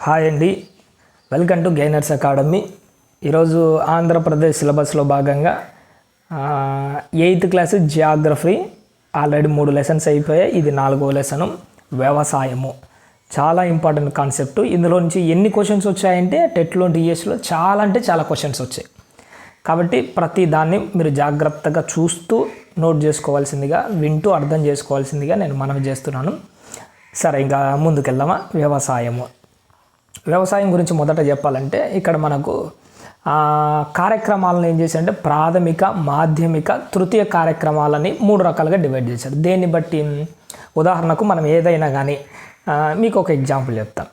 Hi అండి. Welcome to gainers academy. ఈరోజు ఆంధ్రప్రదేశ్ సిలబస్లో భాగంగా ఎయిత్ క్లాస్ జియాగ్రఫీ ఆల్రెడీ మూడు లెసన్స్ అయిపోయాయి. ఇది నాలుగో లెసను. వ్యవసాయము. చాలా ఇంపార్టెంట్ కాన్సెప్ట్. ఇందులో నుంచి ఎన్ని క్వశ్చన్స్ వచ్చాయంటే టెట్లో డిఎస్లో చాలా అంటే చాలా క్వశ్చన్స్ వచ్చాయి. కాబట్టి ప్రతి దాన్ని మీరు జాగ్రత్తగా చూస్తూ నోట్ చేసుకోవాల్సిందిగా వింటూ అర్థం చేసుకోవాల్సిందిగా నేను మనవి చేస్తున్నాను. సరే ఇంకా ముందుకెళ్దామా? వ్యవసాయము. వ్యవసాయం గురించి మొదట చెప్పాలంటే ఇక్కడ మనకు కార్యక్రమాలను ఏం చేశారంటే ప్రాథమిక మాధ్యమిక తృతీయ కార్యక్రమాలని మూడు రకాలుగా డివైడ్ చేశారు. దేన్ని బట్టి? ఉదాహరణకు మనం ఏదైనా కానీ మీకు ఒక ఎగ్జాంపుల్ చెప్తాను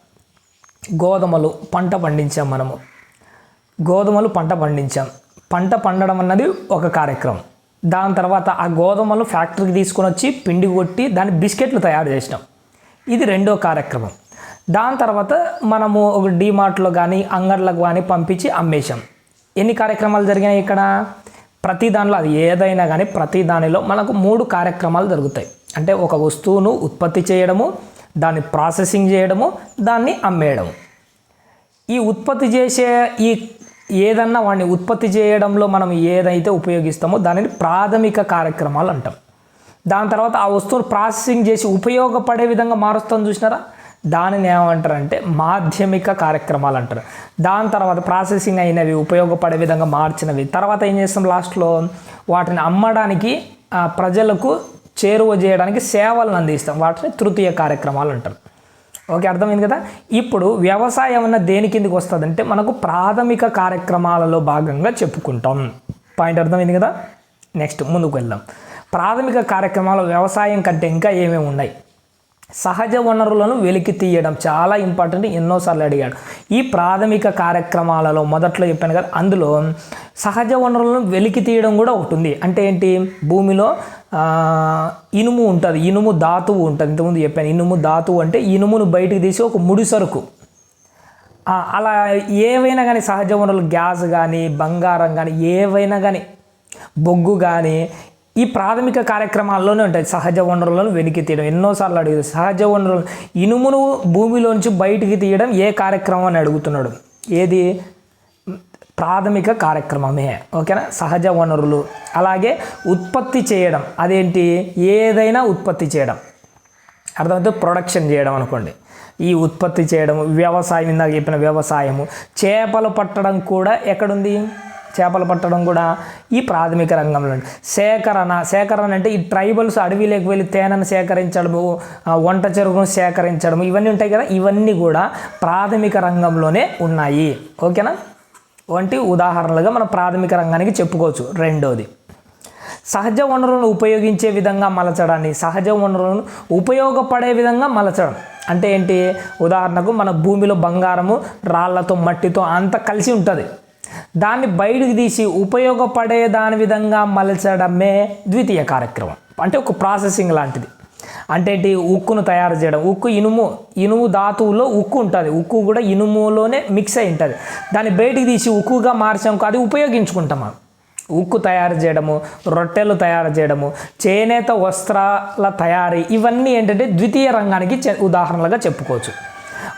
గోధుమలు పంట పండించాం మనము. గోధుమలు పంట పండించాం. పంట పండడం అన్నది ఒక కార్యక్రమం. దాని తర్వాత ఆ గోధుమలు ఫ్యాక్టరీకి తీసుకొని వచ్చి పిండి కొట్టి దాని బిస్కెట్లు తయారు చేసినాం. ఇది రెండో కార్యక్రమం. దాని తర్వాత మనము ఒక డీమార్ట్లో కానీ అంగడ్లకు కానీ పంపించి అమ్మేశాం. ఎన్ని కార్యక్రమాలు జరిగినాయి ఇక్కడ? ప్రతి దానిలో అది ఏదైనా కానీ ప్రతి దానిలో మనకు మూడు కార్యక్రమాలు జరుగుతాయి. అంటే ఒక వస్తువును ఉత్పత్తి చేయడము దాన్ని ప్రాసెసింగ్ చేయడము దాన్ని అమ్మేయడము. ఈ ఉత్పత్తి చేసే ఈ ఏదన్నా వాడిని ఉత్పత్తి చేయడంలో మనం ఏదైతే ఉపయోగిస్తామో దానిని ప్రాథమిక కార్యక్రమాలు అంటాం. దాని తర్వాత ఆ వస్తువును ప్రాసెసింగ్ చేసి ఉపయోగపడే విధంగా మారుస్తాం చూసినారా? దానిని ఏమంటారంటే మాధ్యమిక కార్యక్రమాలు అంటారు. దాని తర్వాత ప్రాసెసింగ్ అయినవి ఉపయోగపడే విధంగా మార్చినవి. తర్వాత ఏం చేస్తాం లాస్ట్లో? వాటిని అమ్మడానికి ప్రజలకు చేరువ చేయడానికి సేవలను అందిస్తాం. వాటిని తృతీయ కార్యక్రమాలు అంటారు. ఓకే అర్థమైంది కదా? ఇప్పుడు వ్యవసాయం అన్న దేని కిందకి వస్తుందంటే మనకు ప్రాథమిక కార్యక్రమాలలో భాగంగా చెప్పుకుంటాం. పాయింట్ అర్థమైంది కదా? నెక్స్ట్ ముందుకు వెళ్దాం. ప్రాథమిక కార్యక్రమాలు వ్యవసాయం కంటే ఇంకా ఏమేమి ఉన్నాయి? సహజ వనరులను వెలికి తీయడం చాలా ఇంపార్టెంట్ ఎన్నోసార్లు అడిగాడు. ఈ ప్రాథమిక కార్యక్రమాలలో మొదట్లో చెప్పాను కదా అందులో సహజ వనరులను వెలికి తీయడం కూడా ఒకటి ఉంది. అంటే ఏంటి? భూమిలో ఇనుము ఉంటుంది. ఇనుము ధాతువు ఉంటుంది. ఇంతకుముందు చెప్పాను ఇనుము ధాతువు అంటే ఇనుమును బయటికి తీసి ఒక ముడి సరుకు. అలా ఏవైనా కానీ సహజ వనరులు గ్యాస్ కానీ బంగారం కానీ ఏవైనా కానీ బొగ్గు కానీ ఈ ప్రాథమిక కార్యక్రమాల్లోనే ఉంటాయి సహజ వనరులను వెనక్కి తీయడం. ఎన్నోసార్లు అడిగారు సహజ వనరులు ఇనుమును భూమిలోంచి బయటికి తీయడం ఏ కార్యక్రమం అని అడుగుతున్నాడు. ఏది? ప్రాథమిక కార్యక్రమమే ఓకేనా? సహజ వనరులు. అలాగే ఉత్పత్తి చేయడం. అదేంటి? ఏదైనా ఉత్పత్తి చేయడం. అర్థమైతే ప్రొడక్షన్ చేయడం అనుకోండి. ఈ ఉత్పత్తి చేయడం వ్యవసాయం ఇందాక చెప్పిన వ్యవసాయము. చేపలు పట్టడం కూడా ఎక్కడుంది? చేపలు పట్టడం కూడా ఈ ప్రాథమిక రంగంలో సేకరణ సేకరణ అంటే ఈ ట్రైబల్స్ అడవిలోకి వెళ్ళి తేనెను సేకరించడము వంట చెరుకును సేకరించడం ఇవన్నీ ఉంటాయి కదా ఇవన్నీ కూడా ప్రాథమిక రంగంలోనే ఉన్నాయి. ఓకేనా? వంటి ఉదాహరణలుగా మనం ప్రాథమిక రంగానికి చెప్పుకోవచ్చు. రెండోది సహజ వనరులను ఉపయోగించే విధంగా మలచడాన్ని సహజ వనరులను ఉపయోగపడే విధంగా మలచడం. అంటే ఏంటి? ఉదాహరణకు మన భూమిలో బంగారము రాళ్ళతో మట్టితో అంత కలిసి ఉంటుంది. దాన్ని బయటికి తీసి ఉపయోగపడే దాని విధంగా మలచడమే ద్వితీయ కార్యక్రమం. అంటే ఒక ప్రాసెసింగ్ లాంటిది. అంటే ఉక్కును తయారు చేయడం. ఉక్కు ఇనుము ఇనుము ధాతువులో ఉక్కు ఉంటుంది. ఉక్కు కూడా ఇనుములోనే మిక్స్ అయి ఉంటుంది. దాన్ని బయటికి తీసి ఉక్కుగా మార్చాం అది ఉపయోగించుకుంటాం మనం. ఉక్కు తయారు చేయడము రొట్టెలు తయారు చేయడము చేనేత వస్త్రాల తయారీ ఇవన్నీ ఏంటంటే ద్వితీయ రంగానికి చె- ఉదాహరణలుగా చెప్పుకోవచ్చు.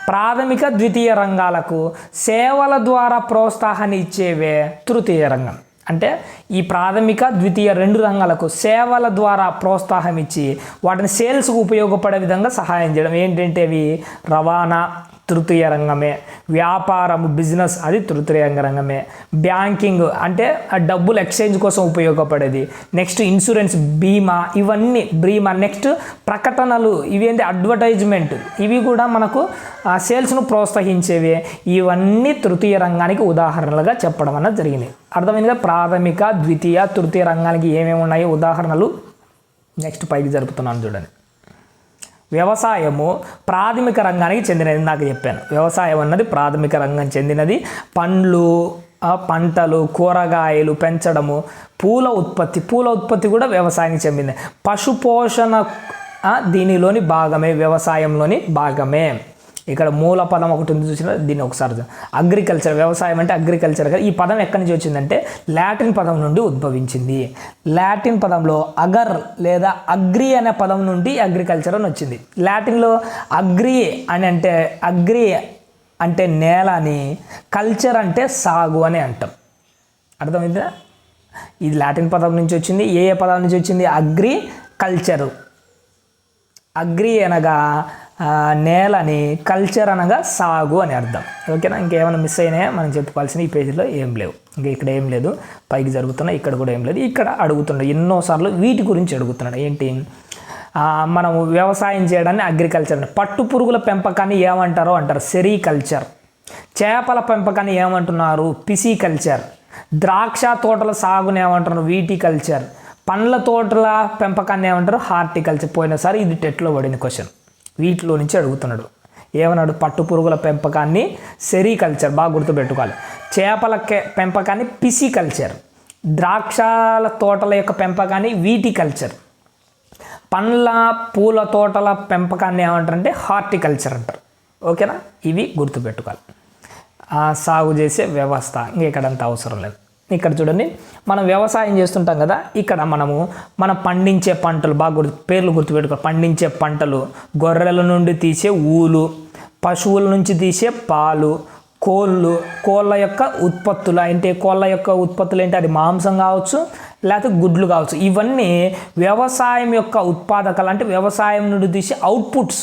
ప్రాథమిక ద్వితీయ రంగాలకు సేవల ద్వారా ప్రోత్సాహాన్ని ఇచ్చేవే తృతీయ రంగం. అంటే ఈ ప్రాథమిక ద్వితీయ రెండు రంగాలకు సేవల ద్వారా ప్రోత్సాహం ఇచ్చి వాటిని సేల్స్కు ఉపయోగపడే విధంగా సహాయం చేయడం. ఏంటంటే అవి రవాణా తృతీయ రంగమే వ్యాపారం బిజినెస్ అది తృతీయ రంగమే బ్యాంకింగ్ అంటే డబ్బులు ఎక్స్చేంజ్ కోసం ఉపయోగపడేది. నెక్స్ట్ ఇన్సూరెన్స్ బీమా ఇవన్నీ బీమా నెక్స్ట్ ప్రకటనలు ఇవేంటి? అడ్వర్టైజ్మెంట్ ఇవి కూడా మనకు ఆ సేల్స్ను ప్రోత్సహించేవి. ఇవన్నీ తృతీయ రంగానికి ఉదాహరణలుగా చెప్పడం అన్నది జరిగింది. అర్థమైందిగా? ప్రాథమిక ద్వితీయ తృతీయ రంగానికి ఏమేమి ఉన్నాయో ఉదాహరణలు? నెక్స్ట్ పైకి జరుపుతున్నాను చూడండి. వ్యవసాయము ప్రాథమిక రంగానికి చెందినది నాకు చెప్పాను. వ్యవసాయం అన్నది ప్రాథమిక రంగం చెందినది. పండ్లు పంటలు కూరగాయలు పెంచడము పూల ఉత్పత్తి పూల ఉత్పత్తి కూడా వ్యవసాయానికి చెందింది. పశుపోషణ దీనిలోని భాగమే వ్యవసాయంలోని భాగమే. ఇక్కడ మూల పదం ఒకటి ఉంది చూసిన దీన్ని ఒకసారి అగ్రికల్చర్ వ్యవసాయం అంటే అగ్రికల్చర్ ఈ పదం ఎక్కడి నుంచి వచ్చిందంటే లాటిన్ పదం నుండి ఉద్భవించింది. లాటిన్ పదంలో అగర్ లేదా అగ్రి అనే పదం నుండి అగ్రికల్చర్ అని వచ్చింది. లాటిన్లో అగ్రి అని అంటే అగ్రి అంటే నేల అని కల్చర్ అంటే సాగు అని అంటాం. అర్థమైందా? ఇది లాటిన్ పదం నుంచి వచ్చింది ఏ ఏ పదం నుంచి వచ్చింది? Agri culture. అగ్రి అనగా నేలని కల్చర్ అనగా సాగు అని అర్థం. ఓకేనా? ఇంకేమైనా మిస్ అయినాయా? మనం చెప్పుకోవాల్సిన ఈ పేజీలో ఏం లేవు. ఇంకా ఇక్కడ ఏం లేదు. పైకి జరుగుతున్నాయి ఇక్కడ కూడా ఏం లేదు. ఇక్కడ అడుగుతున్నాడు ఎన్నోసార్లు వీటి గురించి అడుగుతున్నాడు ఏంటి? మనం మనము వ్యవసాయం చేయడాన్ని అగ్రికల్చర్ అని. పట్టు పురుగుల పెంపకాన్ని ఏమంటారో అంటారు. సెరికల్చర్ చేపల పెంపకాన్ని ఏమంటున్నారు? పిసికల్చర్ ద్రాక్ష తోటల సాగుని ఏమంటున్నారు? వీటికల్చర్ పండ్ల తోటల పెంపకాన్ని ఏమంటారు? హార్టికల్చర్ పోయినసారి ఇది టెట్లో పడింది క్వశ్చన్ వీటిలో నుంచి అడుగుతున్నాడు. ఏమన్నాడు? పట్టు పురుగుల పెంపకాన్ని సెరికల్చర్ బాగా గుర్తుపెట్టుకోవాలి. చేపల పెంపకాన్ని పిసికల్చర్ ద్రాక్షల తోటల యొక్క పెంపకాన్ని వీటికల్చర్ పండ్ల పూల తోటల పెంపకాన్ని ఏమంటారంటే హార్టికల్చర్ అంటారు. ఓకేనా? ఇవి గుర్తుపెట్టుకోవాలి. సాగు చేసే వ్యవస్థ ఇంకెక్కడంత అవసరం లేదు. ఇక్కడ చూడండి. మనం వ్యవసాయం చేస్తుంటాం కదా ఇక్కడ మనము మనం పండించే పంటలు బాగా గుర్తు పేర్లు గుర్తుపెట్టుకో పండించే పంటలు గొర్రెల నుండి తీసే ఊలు పశువుల నుంచి తీసే పాలు కోళ్ళు కోళ్ళ యొక్క ఉత్పత్తులు అంటే కోళ్ళ యొక్క ఉత్పత్తులు ఏంటి అది మాంసం కావచ్చు లేకపోతే గుడ్లు కావచ్చు. ఇవన్నీ వ్యవసాయం యొక్క ఉత్పాదకాలు అంటే వ్యవసాయం నుండి తీసే అవుట్పుట్స్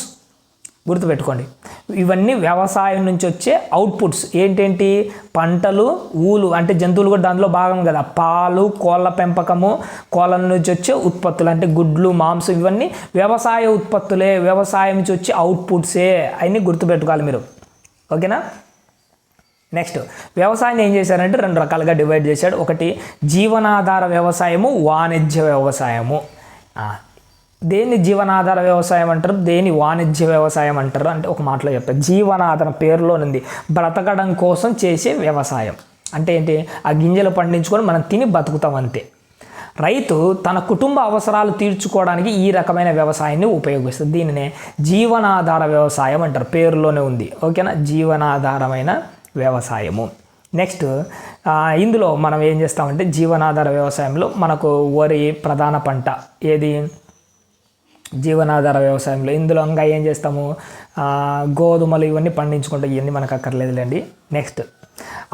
గుర్తుపెట్టుకోండి. ఇవన్నీ వ్యవసాయం నుంచి వచ్చే అవుట్పుట్స్ ఏంటేంటి? పంటలు ఊలు అంటే జంతువులు కూడా దాంట్లో భాగం కదా. పాలు కోళ్ళ పెంపకము కోళ్ళ నుంచి వచ్చే ఉత్పత్తులు అంటే గుడ్లు మాంసం ఇవన్నీ వ్యవసాయ ఉత్పత్తులే. వ్యవసాయం నుంచి వచ్చే అవుట్పుట్సే అవన్నీ గుర్తుపెట్టుకోవాలి మీరు. ఓకేనా? నెక్స్ట్ వ్యవసాయం ఏం చేశారంటే రెండు రకాలుగా డివైడ్ చేశాడు. ఒకటి జీవనాధార వ్యవసాయము వాణిజ్య వ్యవసాయము. దేన్ని జీవనాధార వ్యవసాయం అంటారు? దేని వాణిజ్య వ్యవసాయం అంటారు? అంటే ఒక మాటలో చెప్తారు జీవనాధారం పేరులోనుంది. బ్రతకడం కోసం చేసే వ్యవసాయం. అంటే ఏంటి? ఆ గింజలు పండించుకొని మనం తిని బతుకుతాం అంతే. రైతు తన కుటుంబ అవసరాలు తీర్చుకోవడానికి ఈ రకమైన వ్యవసాయాన్ని ఉపయోగిస్తుంది దీనినే జీవనాధార వ్యవసాయం అంటారు. పేరులోనే ఉంది. ఓకేనా? జీవనాధారమైన వ్యవసాయము. నెక్స్ట్ ఇందులో మనం ఏం చేస్తామంటే జీవనాధార వ్యవసాయంలో మనకు వరి ప్రధాన పంట ఏది? జీవనాధార వ్యవసాయంలో ఇందులో ఇంకా ఏం చేస్తాము? గోధుమలు ఇవన్నీ పండించుకుంటాం ఇవన్నీ మనకు అక్కర్లేదులేండి. నెక్స్ట్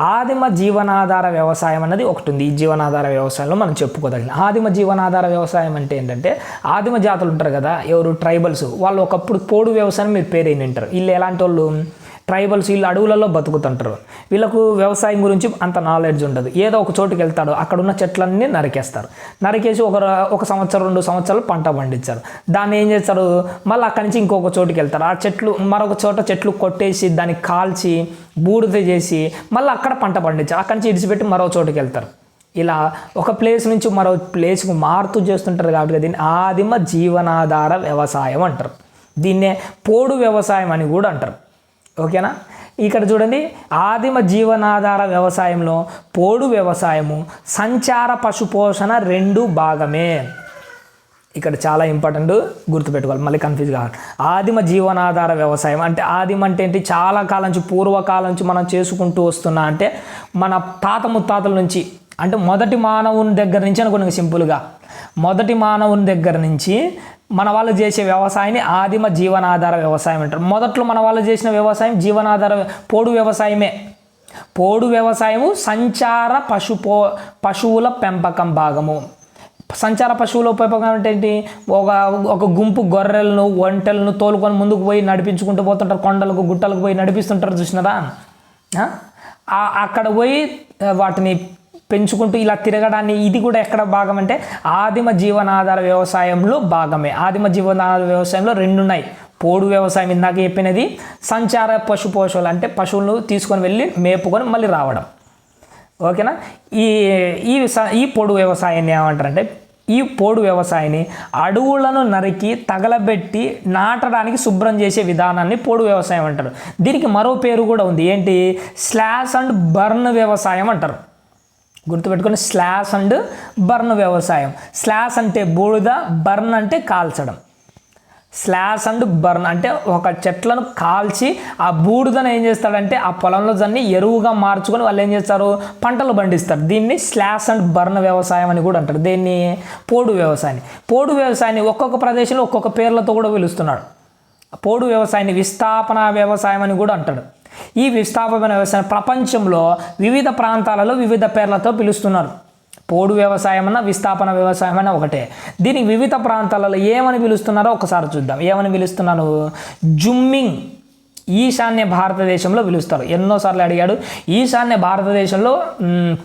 ఆదిమ జీవనాధార వ్యవసాయం అనేది ఒకటి ఉంది. ఈ జీవనాధార వ్యవసాయంలో మనం చెప్పుకోదగిన ఆదిమ జీవనాధార వ్యవసాయం అంటే ఏంటంటే ఆదిమ జాతులు ఉంటారు కదా ఎవరు ట్రైబల్స్ వాళ్ళు ఒకప్పుడు పోడు వ్యవసాయం మీరు పేరు వింటారు వీళ్ళు ఎలాంటి వాళ్ళు ట్రైబల్స్ వీళ్ళు అడవులలో బతుకుతుంటారు. వీళ్ళకు వ్యవసాయం గురించి అంత నాలెడ్జ్ ఉండదు. ఏదో ఒక చోటుకి వెళ్తాడు అక్కడ ఉన్న చెట్లన్నీ నరికేస్తారు. నరికేసి ఒక ఒక సంవత్సరం రెండు సంవత్సరాలు పంట పండించారు. దాన్ని ఏం చేస్తారు? మళ్ళీ అక్కడి నుంచి ఇంకొక చోటుకి వెళ్తారు. ఆ చెట్లు మరొక చోట చెట్లు కొట్టేసి దాన్ని కాల్చి బూడిద చేసి మళ్ళీ అక్కడ పంట పండించారు. అక్కడి నుంచి ఇడిచిపెట్టి మరో చోటుకి వెళ్తారు. ఇలా ఒక ప్లేస్ నుంచి మరో ప్లేస్కు మారుతూ చేస్తుంటారు కాబట్టి దీన్ని ఆదిమ జీవనాధార వ్యవసాయం అంటారు. దీన్నే పోడు వ్యవసాయం అని కూడా అంటారు. ఓకేనా? ఇక్కడ చూడండి ఆదిమ జీవనాధార వ్యవసాయంలో పోడు వ్యవసాయము సంచార పశుపోషణ రెండు భాగమే. ఇక్కడ చాలా ఇంపార్టెంట్ గుర్తుపెట్టుకోవాలి మళ్ళీ కన్ఫ్యూజ్ కావాలి. ఆదిమ జీవనాధార వ్యవసాయం అంటే ఆదిమ అంటే ఏంటి? చాలా కాలం నుంచి పూర్వకాలం నుంచి మనం చేసుకుంటూ వస్తున్నా అంటే మన తాత ముత్తాతల నుంచి అంటే మొదటి మానవుని దగ్గర నుంచి అనుకున్నాం సింపుల్గా. మొదటి మానవుని దగ్గర నుంచి మన వాళ్ళు చేసే వ్యవసాయాన్ని ఆదిమ జీవనాధార వ్యవసాయం అంటారు. మొదట్లో మన వాళ్ళు చేసిన వ్యవసాయం జీవనాధార పోడు వ్యవసాయమే. పోడు వ్యవసాయము సంచార పశుపో పశువుల పెంపకం భాగము. సంచార పశువుల పెంపకం అంటే ఏంటి? ఒక ఒక గుంపు గొర్రెలను ఒంటెలను తోలుకొని ముందుకు పోయి నడిపించుకుంటూ పోతుంటారు. కొండలకు గుట్టలకు పోయి నడిపిస్తుంటారు. చూసినదా? అక్కడ పోయి వాటిని పెంచుకుంటూ ఇలా తిరగడాన్ని ఇది కూడా ఎక్కడ భాగం అంటే ఆదిమ జీవనాధార వ్యవసాయంలో భాగమే. ఆదిమ జీవనాధార వ్యవసాయంలో రెండు ఉన్నాయి పోడు వ్యవసాయం ఇందాక చెప్పినది సంచార పశు పోషకులు అంటే పశువులను తీసుకొని వెళ్ళి మేపుకొని మళ్ళీ రావడం. ఓకేనా? ఈ ఈ ఈ పొడు వ్యవసాయాన్ని ఏమంటారంటే ఈ పోడు వ్యవసాయాన్ని అడవులను నరికి తగలబెట్టి నాటడానికి శుభ్రం చేసే విధానాన్ని పోడు వ్యవసాయం అంటారు. దీనికి మరో పేరు కూడా ఉంది. ఏంటి? స్లాష్ అండ్ బర్న్ వ్యవసాయం అంటారు. గుర్తుపెట్టుకుని స్లాస్ అండ్ బర్న్ వ్యవసాయం. స్లాస్ అంటే బూడిద బర్న్ అంటే కాల్చడం. స్లాష్ అండ్ బర్న్ అంటే ఒక చెట్లను కాల్చి ఆ బూడిదను ఏం చేస్తాడంటే ఆ పొలంలో దాన్ని ఎరువుగా మార్చుకొని వాళ్ళు ఏం చేస్తారు? పంటలు పండిస్తారు. దీన్ని స్లాస్ అండ్ బర్న్ వ్యవసాయం అని కూడా అంటారు. దీన్ని? పోడు వ్యవసాయాన్ని. పోడు వ్యవసాయాన్ని ఒక్కొక్క ప్రదేశంలో ఒక్కొక్క పేర్లతో కూడా పిలుస్తున్నాడు. పోడు వ్యవసాయాన్ని విస్థాపన వ్యవసాయం అని కూడా అంటాడు. ఈ విస్థాపన వ్యవసాయం ప్రపంచంలో వివిధ ప్రాంతాలలో వివిధ పేర్లతో పిలుస్తున్నారు. పోడు వ్యవసాయం అన్న విస్థాపన వ్యవసాయం అన్న ఒకటే. దీనికి వివిధ ప్రాంతాలలో ఏమని పిలుస్తున్నారో ఒకసారి చూద్దాం. ఏమని పిలుస్తున్నారు? జుమ్మింగ్ ఈశాన్య భారతదేశంలో పిలుస్తారు. ఎన్నోసార్లు అడిగాడు. ఈశాన్య భారతదేశంలో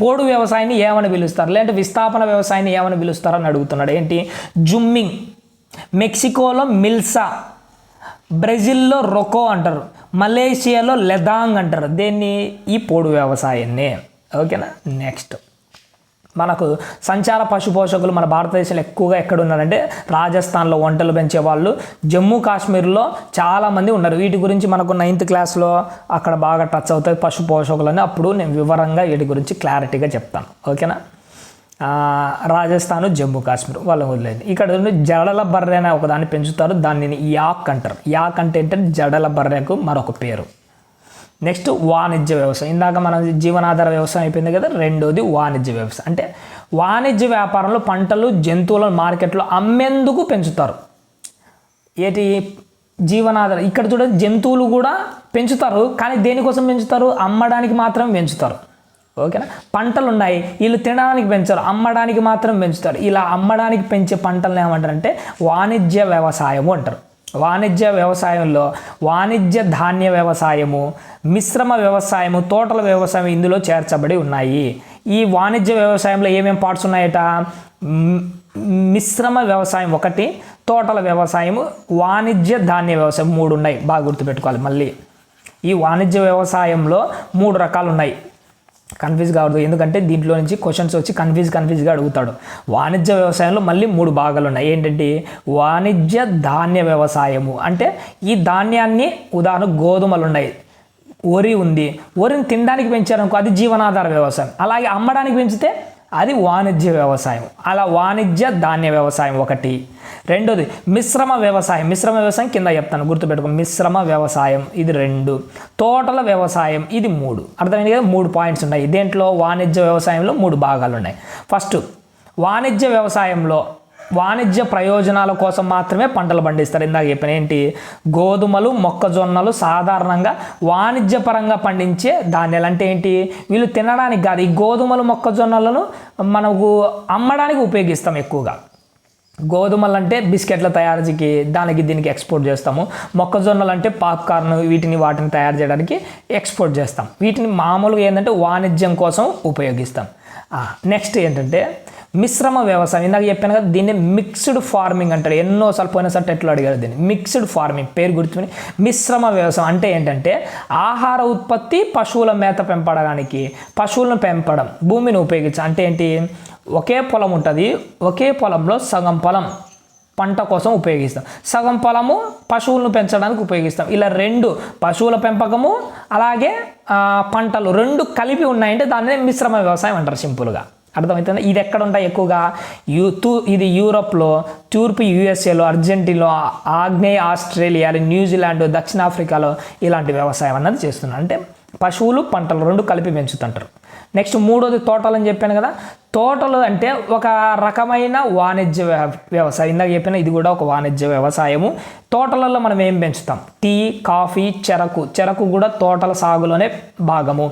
పోడు వ్యవసాయాన్ని ఏమని పిలుస్తారు? లేదంటే విస్థాపన వ్యవసాయాన్ని ఏమని పిలుస్తారు అని అడుగుతున్నాడు. ఏంటి? జుమ్మింగ్ మెక్సికోలో మిల్సా బ్రెజిల్లో రొకో అంటారు. మలేషియాలో లెదాంగ్ అంటారు. దేన్ని? ఈ పోడు వ్యవసాయాన్ని. ఓకేనా? నెక్స్ట్. మనకు సంచార పశు పోషకులు మన భారతదేశంలో ఎక్కువగా ఎక్కడ ఉన్నారంటే రాజస్థాన్లో వంటలు పెంచే వాళ్ళు జమ్మూ కాశ్మీర్లో చాలామంది ఉన్నారు. వీటి గురించి మనకు నైన్త్ క్లాస్లో అక్కడ బాగా టచ్ అవుతాయి పశు పోషకులని అప్పుడు నేను వివరంగా వీటి గురించి క్లారిటీగా చెప్తాను. ఓకేనా? రాజస్థాన్ జమ్మూ కాశ్మీర్ వాళ్ళ వదిలేదు ఇక్కడ జడల బర్రె అనే ఒకదాన్ని పెంచుతారు. దానిని యాక్ అంటారు. యాక్ అంటే ఏంటంటే జడల బర్రెకు మరొక పేరు. నెక్స్ట్ వాణిజ్య వ్యవసాయం. ఇందాక మనం జీవనాధార వ్యవసాయం అయిపోయింది కదా రెండోది వాణిజ్య వ్యవసాయం. అంటే వాణిజ్య వ్యాపారంలో పంటలు జంతువులను మార్కెట్లో అమ్మేందుకు పెంచుతారు? ఏటి? జీవనాధార. ఇక్కడ చూడండి జంతువులు కూడా పెంచుతారు కానీ దేనికోసం పెంచుతారు? అమ్మడానికి మాత్రం పెంచుతారు. ఓకేనా? పంటలు ఉన్నాయి వీళ్ళు తినడానికి పెంచరు. అమ్మడానికి మాత్రం పెంచుతారు. ఇలా అమ్మడానికి పెంచే పంటలను ఏమంటారంటే వాణిజ్య వ్యవసాయము అంటారు. వాణిజ్య వ్యవసాయంలో వాణిజ్య ధాన్య వ్యవసాయము మిశ్రమ వ్యవసాయము తోటల వ్యవసాయం ఇందులో చేర్చబడి ఉన్నాయి. ఈ వాణిజ్య వ్యవసాయంలో ఏమేమి పార్ట్స్ ఉన్నాయట? మిశ్రమ వ్యవసాయం ఒకటి తోటల వ్యవసాయము వాణిజ్య ధాన్య వ్యవసాయం మూడు ఉన్నాయి. బాగా గుర్తుపెట్టుకోవాలి మళ్ళీ. ఈ వాణిజ్య వ్యవసాయంలో మూడు రకాలు ఉన్నాయి కన్ఫ్యూజ్ కావద్దు ఎందుకంటే దీంట్లో నుంచి క్వశ్చన్స్ వచ్చి కన్ఫ్యూజ్ కన్ఫ్యూజ్గా అడుగుతాడు. వాణిజ్య వ్యవసాయంలో మళ్ళీ మూడు భాగాలు ఉన్నాయి. ఏంటంటే వాణిజ్య ధాన్య వ్యవసాయము. అంటే ఈ ధాన్యాన్ని ఉదాహరణ గోధుమలు ఉన్నాయి. వరి ఉంది. వరిని తినడానికి పెంచారనుకో అది జీవనాధార వ్యవసాయం. అలాగే అమ్మడానికి పెంచితే అది వాణిజ్య వ్యవసాయం. అలా వాణిజ్య ధాన్య వ్యవసాయం ఒకటి. రెండోది మిశ్రమ వ్యవసాయం. మిశ్రమ వ్యవసాయం కింద చెప్తాను గుర్తుపెట్టుకో. మిశ్రమ వ్యవసాయం ఇది రెండు. తోటల వ్యవసాయం ఇది మూడు. అర్థమైంది కదా? మూడు పాయింట్స్ ఉన్నాయి. దేంట్లో? వాణిజ్య వ్యవసాయంలో మూడు భాగాలు ఉన్నాయి ఫస్ట్ వాణిజ్య వ్యవసాయంలో వాణిజ్య ప్రయోజనాల కోసం మాత్రమే పంటలు పండిస్తారు. ఇందాక చెప్పిన ఏంటి? గోధుమలు మొక్కజొన్నలు సాధారణంగా వాణిజ్యపరంగా పండించే ధాన్యాలు. అంటే ఏంటి? వీళ్ళు తినడానికి కాదు. ఈ గోధుమలు మొక్కజొన్నలను మనకు అమ్మడానికి ఉపయోగిస్తాం ఎక్కువగా. గోధుమలు అంటే బిస్కెట్ల తయారీకి దానికి దీనికి ఎక్స్పోర్ట్ చేస్తాము. మొక్కజొన్నలు అంటే పాప్కార్న్ వీటిని వాటిని తయారు చేయడానికి ఎక్స్పోర్ట్ చేస్తాం. వీటిని మామూలుగా ఏంటంటే వాణిజ్యం కోసం ఉపయోగిస్తాం. నెక్స్ట్ ఏంటంటే మిశ్రమ వ్యవసాయం. ఇందాక చెప్పాను కదా దీన్ని మిక్స్డ్ ఫార్మింగ్ అంటారు. ఎన్నోసార్లు పోయినసారి ఎట్లా అడిగారు దీన్ని. మిక్స్డ్ ఫార్మింగ్ పేరు గుర్తుని మిశ్రమ వ్యవసాయం అంటే ఏంటంటే ఆహార ఉత్పత్తి పశువుల మేత పెంపడానికి పశువులను పెంపడం భూమిని ఉపయోగించడం. అంటే ఏంటి? ఒకే పొలం ఉంటుంది. ఒకే పొలంలో సగం పొలం పంట కోసం ఉపయోగిస్తాం. సగం పొలము పశువులను పెంచడానికి ఉపయోగిస్తాం. ఇలా రెండు పశువుల పెంపకము అలాగే పంటలు రెండు కలిపి ఉన్నాయంటే దాన్ని మిశ్రమ వ్యవసాయం అంటారు సింపుల్గా. అర్థమవుతుంది? ఇది ఎక్కడ ఉంటాయి ఎక్కువగా? యూ తూ ఇది యూరోప్లో తూర్పు యూఎస్ఏలో అర్జెంటీనాలో ఆగ్నేయ ఆస్ట్రేలియా న్యూజిలాండ్ దక్షిణాఫ్రికాలో ఇలాంటి వ్యవసాయం అన్నది చేస్తున్నారు. అంటే పశువులు పంటలు రెండు కలిపి పెంచుతుంటారు. నెక్స్ట్ మూడోది తోటలు అని చెప్పాను కదా. తోటలు అంటే ఒక రకమైన వాణిజ్య వ్య- వ్యవసాయం. ఇందాక చెప్పిన ఇది కూడా ఒక వాణిజ్య వ్యవసాయము. తోటలలో మనం ఏం పెంచుతాం? టీ కాఫీ చెరకు. చెరకు కూడా తోటల సాగులోనే భాగము.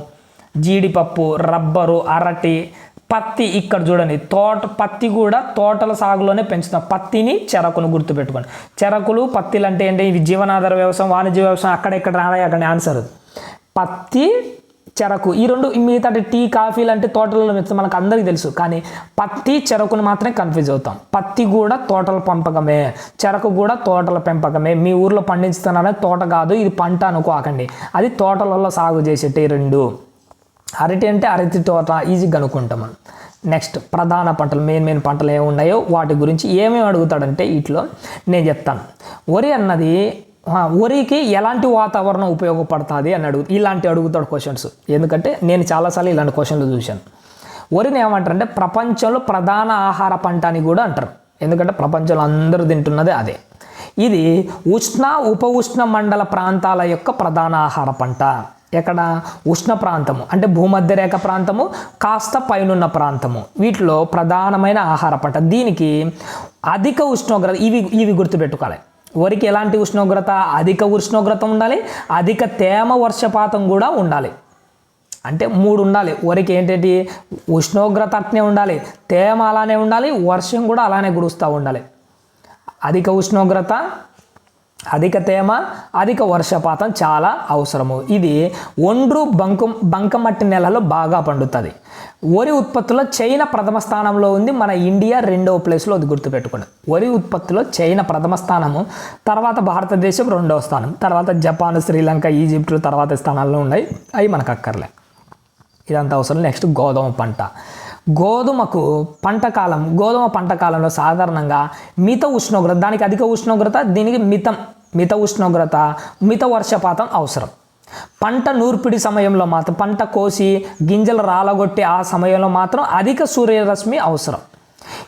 జీడిపప్పు రబ్బరు అరటి పత్తి ఇక్కడ చూడండి తోట పత్తి కూడా తోటల సాగులోనే పెంచుతాం పత్తిని చెరకును గుర్తుపెట్టుకోండి. చెరకులు పత్తిలు అంటే ఏంటి? ఇవి జీవనాధార వ్యవసాయం వాణిజ్య వ్యవసాయం అక్కడెక్కడ రావాలి అక్కడ ఆన్సర్ పత్తి చెరకు ఈ రెండు మిగతా టీ కాఫీలు అంటే తోటలలో పెంచుతాం మనకు అందరికీ తెలుసు. కానీ పత్తి చెరకును మాత్రమే కన్ఫ్యూజ్ అవుతాం. పత్తి కూడా తోటల పెంపకమే. చెరకు కూడా తోటల పెంపకమే. మీ ఊర్లో పండించుతున్నారని తోట కాదు ఇది పంట అనుకోకండి. అది తోటలలో సాగు చేసేటి రెండు. అరటి అంటే అరటి తోట ఈజీగా అనుకుంటాం మనం. నెక్స్ట్ ప్రధాన పంటలు మెయిన్ మెయిన్ పంటలు ఏమి ఉన్నాయో వాటి గురించి ఏమేమి అడుగుతాడంటే వీటిలో నేను చెప్తాను. వరి అన్నది వరికి ఎలాంటి వాతావరణం ఉపయోగపడుతుంది అని అడుగు ఇలాంటి అడుగుతాడు క్వశ్చన్స్ ఎందుకంటే నేను చాలాసార్లు ఇలాంటి క్వశ్చన్లు చూశాను. వరిని ఏమంటారంటే ప్రపంచంలో ప్రధాన ఆహార పంట అని కూడా అంటారు. ఎందుకంటే ప్రపంచంలో అందరూ తింటున్నదే అదే. ఇది ఉష్ణ ఉప ఉష్ణ మండల ప్రాంతాల యొక్క ప్రధాన ఆహార పంట. ఎక్కడ ఉష్ణ ప్రాంతము అంటే భూమధ్య రేఖ ప్రాంతము కాస్త పైనున్న ప్రాంతము. వీటిలో ప్రధానమైన ఆహార పంట. దీనికి అధిక ఉష్ణోగ్రత ఇవి ఇవి గుర్తుపెట్టుకోవాలి. వరికి ఎలాంటి ఉష్ణోగ్రత? అధిక ఉష్ణోగ్రత ఉండాలి అధిక తేమ వర్షపాతం కూడా ఉండాలి. అంటే మూడు ఉండాలి. వరికి ఏంటంటే ఉష్ణోగ్రత అట్నే ఉండాలి తేమ అలానే ఉండాలి వర్షం కూడా అలానే కురుస్తూ ఉండాలి. అధిక ఉష్ణోగ్రత అధిక తేమ అధిక వర్షపాతం చాలా అవసరము. ఇది ఒండ్రు బంకు బంకమట్టి నెలలో బాగా పండుతుంది. వరి ఉత్పత్తిలో చైనా ప్రథమ స్థానంలో ఉంది మన ఇండియా రెండవ ప్లేస్లో అది గుర్తుపెట్టుకోండి. వరి ఉత్పత్తిలో చైనా ప్రథమ స్థానము తర్వాత భారతదేశం రెండవ స్థానం తర్వాత జపాన్ శ్రీలంక ఈజిప్ట్ తర్వాత స్థానాల్లో ఉన్నాయి. అవి మనకు అక్కర్లే. ఇదంతా అవసరం. నెక్స్ట్ గోధుమ పంట. గోధుమకు పంట కాలం గోధుమ పంట కాలంలో సాధారణంగా మిత ఉష్ణోగ్రత దానికి అధిక ఉష్ణోగ్రత దీనికి మితం మిత ఉష్ణోగ్రత మిత వర్షపాతం అవసరం. పంట నూర్పిడి సమయంలో మాత్రం పంట కోసి గింజలు రాలగొట్టే ఆ సమయంలో మాత్రం అధిక సూర్యరశ్మి అవసరం.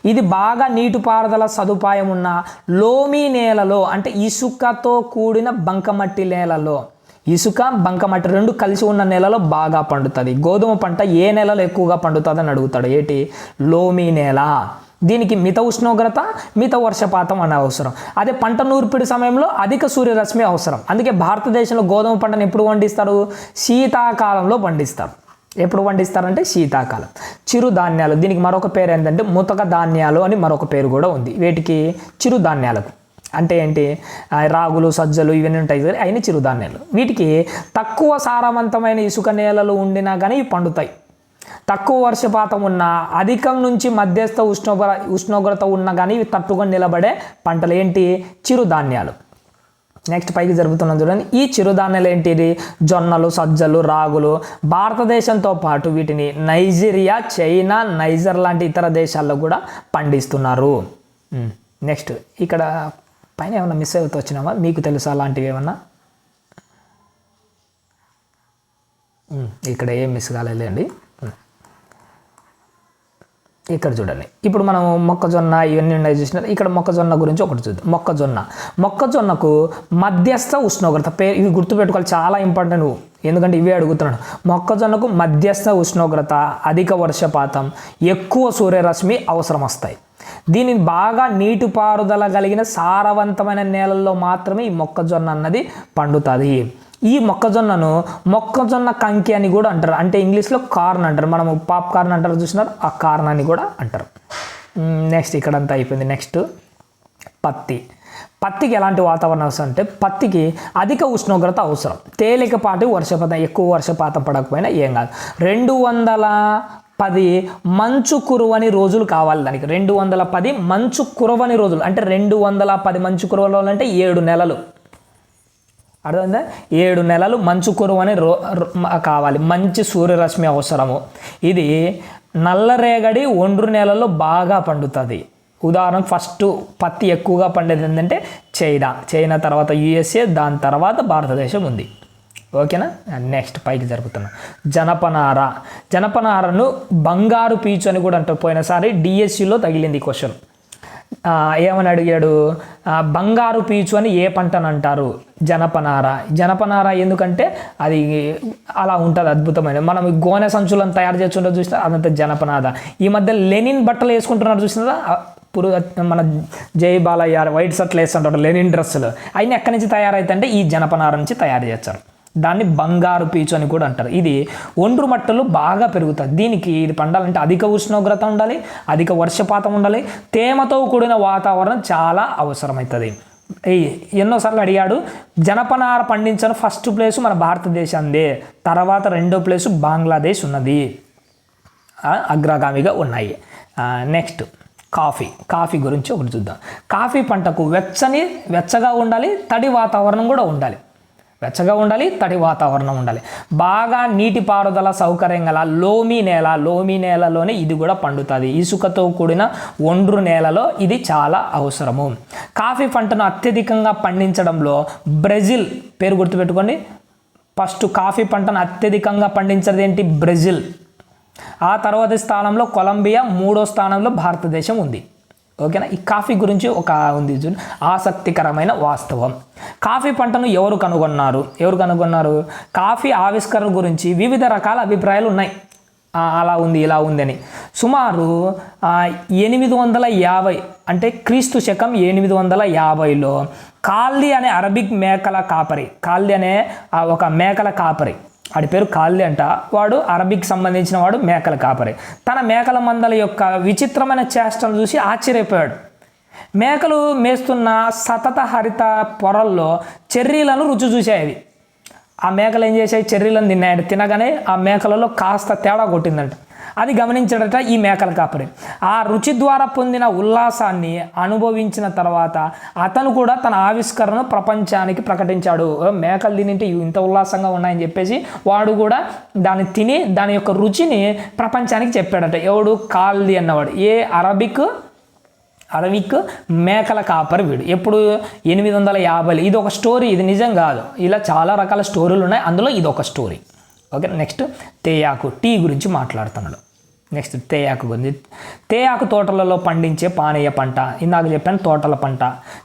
ఇది బాగా నీటిపారుదల సదుపాయం ఉన్న లోమి నేలలో అంటే ఇసుకతో కూడిన బంకమట్టి నేలలో ఇసుక బంకమట్టి రెండు కలిసి ఉన్న నేలలో బాగా పండుతుంది. గోధుమ పంట ఏ నెలలో ఎక్కువగా పండుతుంది అని అడుగుతాడు. ఏటి? లోమి నేల. దీనికి మిత ఉష్ణోగ్రత మిత వర్షపాతం అనే అవసరం. అదే పంట నూర్పిడి సమయంలో అధిక సూర్యరశ్మి అవసరం. అందుకే భారతదేశంలో గోధుమ పంటను ఎప్పుడు పండిస్తారు? శీతాకాలంలో పండిస్తారు. ఎప్పుడు పండిస్తారంటే శీతాకాలం. చిరుధాన్యాలు దీనికి మరొక పేరు ఏంటంటే ముతక ధాన్యాలు అని మరొక పేరు కూడా ఉంది. వీటికి? చిరుధాన్యాలకు అంటే ఏంటి? రాగులు సజ్జలు ఇవన్నీ ఉంటాయి సరే అయిన చిరుధాన్యాలు వీటికి తక్కువ సారవంతమైన ఇసుక నేలలు ఉండినా కానీ పండుతాయి. తక్కువ వర్షపాతం ఉన్న అధికం నుంచి మధ్యస్థ ఉష్ణోగ్ర ఉష్ణోగ్రత ఉన్న కానీ ఇవి తట్టుకొని నిలబడే పంటలు ఏంటి? చిరుధాన్యాలు. నెక్స్ట్ పైకి జరుగుతున్న చూడండి. ఈ చిరుధాన్యాలు ఏంటిది? జొన్నలు సజ్జలు రాగులు. భారతదేశంతో పాటు వీటిని నైజీరియా చైనా నైజర్ లాంటి ఇతర దేశాల్లో కూడా పండిస్తున్నారు. నెక్స్ట్ ఇక్కడ పైన ఏమన్నా మిస్ అవుతూ వచ్చినామా? మీకు తెలుసా అలాంటివి ఏమన్నా? ఇక్కడ ఏం మిస్ కాలేదండి ఇక్కడ చూడండి. ఇప్పుడు మనం మొక్కజొన్న ఇవన్నీ ఉన్నాయి చూసినారు. ఇక్కడ మొక్కజొన్న గురించి ఒకటి చూద్దాం. మొక్కజొన్న. మొక్కజొన్నకు మధ్యస్థ ఉష్ణోగ్రత పే ఇవి గుర్తుపెట్టుకోవాలి. చాలా ఇంపార్టెంట్. ఎందుకంటే ఇవే అడుగుతున్నాడు. మొక్కజొన్నకు మధ్యస్థ ఉష్ణోగ్రత అధిక వర్షపాతం ఎక్కువ సూర్యరశ్మి అవసరం వస్తాయి దీనిని బాగా నీటిపారుదల కలిగిన సారవంతమైన నేలల్లో మాత్రమే ఈ మొక్కజొన్న అన్నది పండుతుంది. ఈ మొక్కజొన్నను మొక్కజొన్న కంకి అని కూడా అంటారు. అంటే ఇంగ్లీష్లో కార్న్ అంటారు. మనము పాప్ కార్న్ అంటారు చూసినారు. ఆ కార్న్ అని కూడా అంటారు. నెక్స్ట్ ఇక్కడంతా అయిపోయింది. నెక్స్ట్ పత్తి. పత్తికి ఎలాంటి వాతావరణం అవసరం అంటే పత్తికి అధిక ఉష్ణోగ్రత అవసరం. తేలికపాటి వర్షపాతం ఎక్కువ వర్షపాతం పడకపోయినా ఏం కాదు. రెండు వందల పది మంచు కురువని రోజులు కావాలి దానికి. రెండు వందల పది మంచు కురవని రోజులు. అంటే రెండు వందల పది మంచు కురవలు రోజులు అంటే ఏడు నెలలు. అర్థమైందా? ఏడు నెలలు మంచు కురువని రో రో- కావాలి. మంచి సూర్యరశ్మి అవసరము. ఇది నల్లరేగడి ఒండ్రు నెలలో బాగా పండుతుంది. ఉదాహరణ ఫస్ట్ పత్తి ఎక్కువగా పండేది ఏంటంటే చైనా. చైనా తర్వాత యుఎస్ఏ దాని తర్వాత భారతదేశం ఉంది. ఓకేనా? నెక్స్ట్ పైకి జరుపుతున్నాం. జనపనార. జనపనారను బంగారు పీచు అని కూడా అంటారు. పోయినసారి డిఎస్సిలో తగిలింది క్వశ్చన్. ఏమని అడిగాడు? బంగారు పీచు అని ఏ పంటను అంటారు జనపనార. జనపనార ఎందుకంటే అది అలా ఉంటుంది అద్భుతమైన మనం గోనె సంచులను తయారు చేస్తుంటే చూస్తే అదంతా జనపనార ఈ మధ్య లెనిన్ బట్టలు వేసుకుంటున్నారు చూసినారా పురు మన జై బాలయ్య వైట్ షర్ట్లు వేస్తుంటారు లెనిన్ డ్రెస్సులు. అయినా ఎక్కడి నుంచి తయారైతే ఈ జనపనార నుంచి తయారు చేస్తారు. దాన్ని బంగారు పీచు అని కూడా అంటారు. ఇది ఒండ్రు మట్టలు బాగా పెరుగుతుంది దీనికి ఇది పండాలంటే అధిక ఉష్ణోగ్రత ఉండాలి అధిక వర్షపాతం ఉండాలి తేమతో కూడిన వాతావరణం చాలా అవసరమవుతుంది ఎన్నోసార్లు అడిగాడు జనపనార పండించిన ఫస్ట్ ప్లేసు మన భారతదేశందే తర్వాత రెండో ప్లేసు బంగ్లాదేశ్ ఉన్నది. అగ్రగామిగా ఉన్నాయి. నెక్స్ట్ కాఫీ కాఫీ గురించి ఒకటి చూద్దాం. కాఫీ పంటకు వెచ్చని వెచ్చగా ఉండాలి తడి వాతావరణం కూడా ఉండాలి. వెచ్చగా ఉండాలి తడి వాతావరణం ఉండాలి. బాగా నీటిపారుదల సౌకర్యం గల లోమి నేల లోమి నేలలోనే ఇది కూడా పండుతుంది. ఇసుకతో కూడిన ఒండ్రు నేలలో ఇది చాలా అవసరము. కాఫీ పంటను అత్యధికంగా పండించడంలో బ్రెజిల్ పేరు గుర్తుపెట్టుకోండి. ఫస్ట్ కాఫీ పంటను అత్యధికంగా పండించేది ఏంటి? బ్రెజిల్. ఆ తర్వాతి స్థానంలో కొలంబియా మూడో స్థానంలో భారతదేశం ఉంది. ఓకేనా? ఈ కాఫీ గురించి ఒక ఉంది ఆసక్తికరమైన వాస్తవం. కాఫీ పంటను ఎవరు కనుగొన్నారు? ఎవరు కనుగొన్నారు? కాఫీ ఆవిష్కరణ గురించి వివిధ రకాల అభిప్రాయాలు ఉన్నాయి. అలా ఉంది ఇలా ఉందని సుమారు ఎనిమిది వందల యాభై అంటే క్రీస్తు శకం ఎనిమిది వందల యాభైలో కాల్ది అనే అరబిక్ మేకల కాపరి కాల్ది అనే ఒక మేకల కాపరి వాడి పేరు కాల్ది అంట. వాడు అరబిక్ సంబంధించిన వాడు మేకల కాపరి. తన మేకల మందల యొక్క విచిత్రమైన చేష్టను చూసి ఆశ్చర్యపోయాడు. మేకలు మేస్తున్న సతత హరిత పొరల్లో చెర్రీలను రుచి చూసాయి అవి ఆ మేకలు ఏం చేసాయి చెర్రీలను తిన్నాయట. తినగానే ఆ మేకలలో కాస్త తేడా కొట్టిందంట. అది గమనించడట ఈ మేకల కాపరి. ఆ రుచి ద్వారా పొందిన ఉల్లాసాన్ని అనుభవించిన తర్వాత అతను కూడా తన ఆవిష్కరణను ప్రపంచానికి ప్రకటించాడు. మేకలు తినింటే ఇంత ఉల్లాసంగా ఉన్నాయని చెప్పేసి వాడు కూడా దాన్ని తిని దాని యొక్క రుచిని ప్రపంచానికి చెప్పాడట. ఎవడు? కాల్ది అన్నవాడు. ఏ అరబిక్ అరవిక్ మేకల కాపరి వీడు. ఎప్పుడు? ఎనిమిది వందల యాభైలు. ఇది ఒక స్టోరీ. ఇది నిజం కాదు. ఇలా చాలా రకాల స్టోరీలు ఉన్నాయి. అందులో ఇది ఒక స్టోరీ. ఓకే నెక్స్ట్ తేయాకు టీ గురించి మాట్లాడుతున్నాడు. నెక్స్ట్ తేయాకు గురించి తేయాకు తోటలలో పండించే పానీయ పంట ఇందాక చెప్పాను తోటల పంట.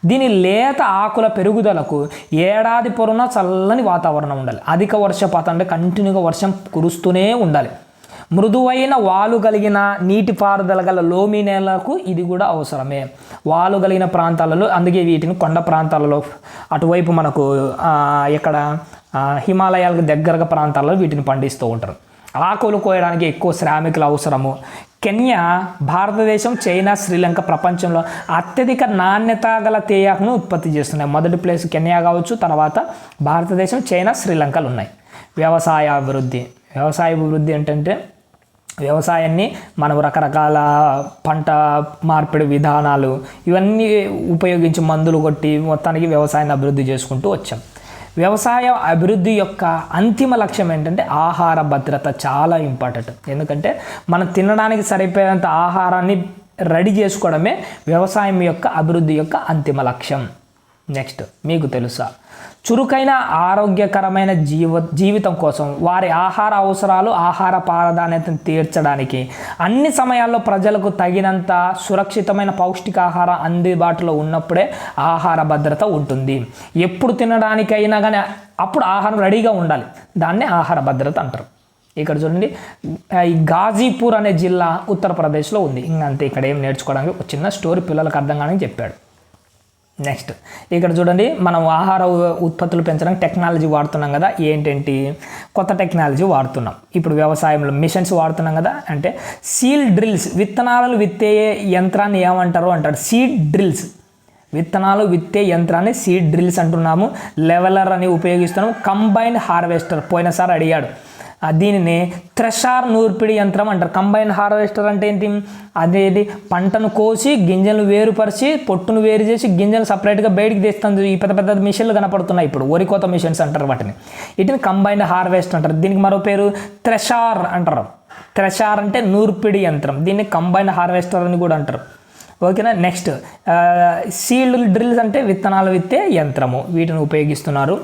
దీని లేత ఆకుల పెరుగుదలకు ఏడాది పొరున చల్లని వాతావరణం ఉండాలి. అధిక వర్షపాతం అంటే కంటిన్యూగా వర్షం కురుస్తూనే ఉండాలి. మృదువైన వాలు కలిగిన నీటిపారుదల గల లోమి నేలకు ఇది కూడా అవసరమే. వాలు కలిగిన ప్రాంతాలలో అందుకే వీటిని కొండ ప్రాంతాలలో అటువైపు మనకు ఇక్కడ హిమాలయాలకు దగ్గరగా ప్రాంతాలలో వీటిని పండిస్తూ ఉంటారు. ఆకులు కోయడానికి ఎక్కువ శ్రామికులు అవసరము. కెన్యా భారతదేశం చైనా శ్రీలంక ప్రపంచంలో అత్యధిక నాణ్యత గల తేయాకును ఉత్పత్తి చేస్తున్నాయి. మొదటి ప్లేస్ కెన్యా కావచ్చు తర్వాత భారతదేశం చైనా శ్రీలంకలు ఉన్నాయి. వ్యవసాయ అభివృద్ధి. వ్యవసాయ అభివృద్ధి ఏంటంటే వ్యవసాయాన్ని మనం రకరకాల పంట మార్పిడి విధానాలు ఇవన్నీ ఉపయోగించి మందులు కొట్టి మొత్తానికి వ్యవసాయాన్ని అభివృద్ధి చేసుకుంటూ వచ్చాం. వ్యవసాయ అభివృద్ధి యొక్క అంతిమ లక్ష్యం ఏంటంటే ఆహార భద్రత చాలా ఇంపార్టెంట్. ఎందుకంటే మనం తినడానికి సరిపోయేంత ఆహారాన్ని రెడీ చేసుకోవడమే వ్యవసాయం యొక్క అభివృద్ధి యొక్క అంతిమ లక్ష్యం. నెక్స్ట్ మీకు తెలుసా? చురుకైన ఆరోగ్యకరమైన జీవ జీవితం కోసం వారి ఆహార అవసరాలు ఆహార ప్రాధాన్యతను తీర్చడానికి అన్ని సమయాల్లో ప్రజలకు తగినంత సురక్షితమైన పౌష్టికాహారం అందుబాటులో ఉన్నప్పుడే ఆహార భద్రత ఉంటుంది. ఎప్పుడు తినడానికైనా కానీ అప్పుడు ఆహారం రెడీగా ఉండాలి. దాన్నే ఆహార భద్రత అంటారు. ఇక్కడ చూడండి ఈ గాజీపూర్ అనే జిల్లా ఉత్తరప్రదేశ్లో ఉంది. ఇంకా ఇక్కడ ఏం నేర్చుకోవడానికి ఒక చిన్న స్టోరీ పిల్లలకు అర్థం కానీ చెప్పాడు. నెక్స్ట్. ఇక్కడ చూడండి మనం ఆహార ఉత్పత్తులు పెంచడానికి టెక్నాలజీ వాడుతున్నాం కదా ఏంటేంటి? కొత్త టెక్నాలజీ వాడుతున్నాం. ఇప్పుడు వ్యవసాయంలో మిషన్స్ వాడుతున్నాం కదా అంటే సీల్ డ్రిల్స్ విత్తనాలను విత్తే యంత్రాన్ని ఏమంటారు అంటారు సీడ్ డ్రిల్స్. విత్తనాలు విత్తే యంత్రాన్ని సీడ్ డ్రిల్స్ అంటున్నాము. లెవెలర్ అని ఉపయోగిస్తున్నాము. కంబైన్డ్ హార్వెస్టర్ పోయినసారి అడిగాడు. దీనిని థ్రెషార్ నూర్పిడి యంత్రం అంటారు. కంబైన్ హార్వెస్టర్ అంటే ఏంటి? అదేది పంటను కోసి గింజలను వేరుపరిచి పొట్టును వేరు చేసి గింజలు సపరేట్గా బయటికి తీస్తుంది ఈ పెద్ద పెద్ద మిషన్లు కనపడుతున్నాయి ఇప్పుడు. వరి కోత మిషన్స్ అంటారు వాటిని. వీటిని కంబైన్డ్ హార్వెస్ట్ అంటారు. దీనికి మరో పేరు థ్రెషార్ అంటారు. థ్రెషార్ అంటే నూర్పిడి యంత్రం. దీన్ని కంబైన్ హార్వెస్టర్ అని కూడా అంటారు. ఓకేనా? నెక్స్ట్ సీల్డ్ డ్రిల్స్ అంటే విత్తనాలు విత్తే యంత్రము. వీటిని ఉపయోగిస్తున్నారు.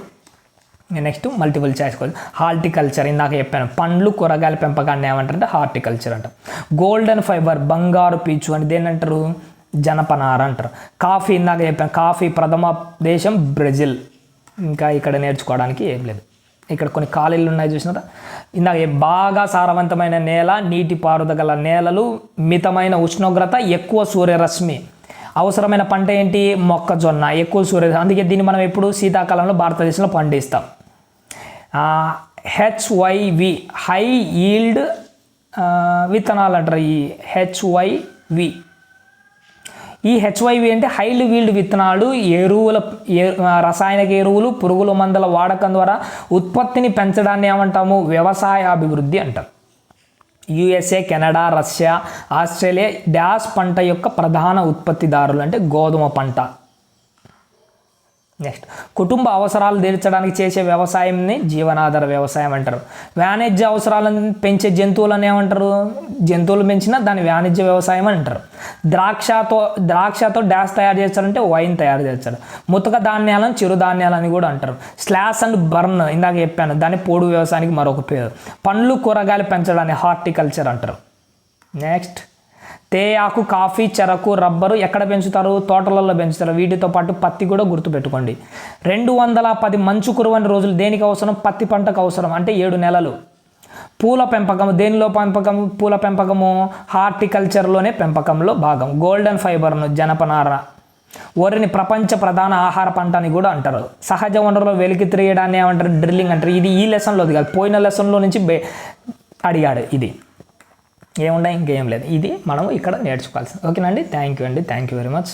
Next multiple choice question horticulture ఇందాక చెప్పాను. పండ్లు కూరగాయల పెంపకాన్ని ఏమంటారంటే హార్టికల్చర్ అంటారు గోల్డెన్ ఫైబర్ బంగారు పీచు అని దేని అంటారు జనపనార అంటారు. కాఫీ ఇందాక చెప్పాను. కాఫీ ప్రథమ దేశం బ్రెజిల్. ఇంకా ఇక్కడ నేర్చుకోవడానికి ఏం లేదు. ఇక్కడ కొన్ని ఖాళీలు ఉన్నాయి చూసినారా? ఇందాక బాగా సారవంతమైన నేల నీటి పారుదల నేలలు మితమైన ఉష్ణోగ్రత ఎక్కువ సూర్యరశ్మి. అవసరమైన పంట ఏంటి? మొక్కజొన్న. ఎక్కువ సూర్య అందుకే దీన్ని మనం ఎప్పుడు శీతాకాలంలో భారతదేశంలో పండిస్తాం. హెచ్వైవి హై ఈల్డ్ విత్తనాలు అంటారు ఈ హెచ్వైవి ఈ హెచ్వైవి అంటే హైలు వీల్డ్ విత్తనాలు ఎరువుల రసాయనిక ఎరువులు పురుగుల మందుల వాడకం ద్వారా ఉత్పత్తిని పెంచడాన్ని ఏమంటాము? వ్యవసాయ అభివృద్ధి అంటారు. USA Canada Russia Australia dash పంట యొక్క ప్రధాన ఉత్పత్తిదారులు అంటే గోధుమ పంట. నెక్స్ట్. కుటుంబ అవసరాలు తీర్చడానికి చేసే వ్యవసాయంని జీవనాధార వ్యవసాయం అంటారు. వాణిజ్య అవసరాలను పెంచే జంతువులను ఏమంటారు? జంతువులు పెంచినా దాన్ని వాణిజ్య వ్యవసాయం అని అంటారు. ద్రాక్షతో ద్రాక్షతో డాష్ తయారు చేస్తారంటే వైన్ తయారు చేస్తారు. ముతక ధాన్యాలను చిరుధాన్యాలని కూడా అంటారు. స్లాస్ అండ్ బర్న్ ఇందాక చెప్పాను దాన్ని పోడు వ్యవసాయానికి మరొక పేరు. పండ్లు కూరగాయలు పెంచడాన్ని హార్టికల్చర్ అంటారు. నెక్స్ట్. తేయాకు కాఫీ చెరకు రబ్బరు ఎక్కడ పెంచుతారు? తోటలలో పెంచుతారు. వీటితో పాటు పత్తి కూడా గుర్తుపెట్టుకోండి. రెండు వందల పది మంచు కురవని రోజులు దేనికి అవసరం? పత్తి పంటకు అవసరం. అంటే ఏడు నెలలు. పూల పెంపకం దేనిలో పెంపకం? పూల పెంపకము హార్టికల్చర్లోనే పెంపకంలో భాగం. గోల్డెన్ ఫైబర్ను జనపనార. వరిని ప్రపంచ ప్రధాన ఆహార పంట అని కూడా అంటారు. సహజ వనరులు వెలికి తిరగడాన్ని ఏమంటారు? డ్రిల్లింగ్ అంటారు. ఇది ఈ లెసన్లోది కాదు. పోయిన లెసన్లో నుంచి అడిగాడు ఇది. ఏముండే ఇంకేం లేదు. ఇది మనం ఇక్కడ నేర్చుకోవాల్సింది. ఓకేనండి థ్యాంక్ యూ అండి. Thank you very much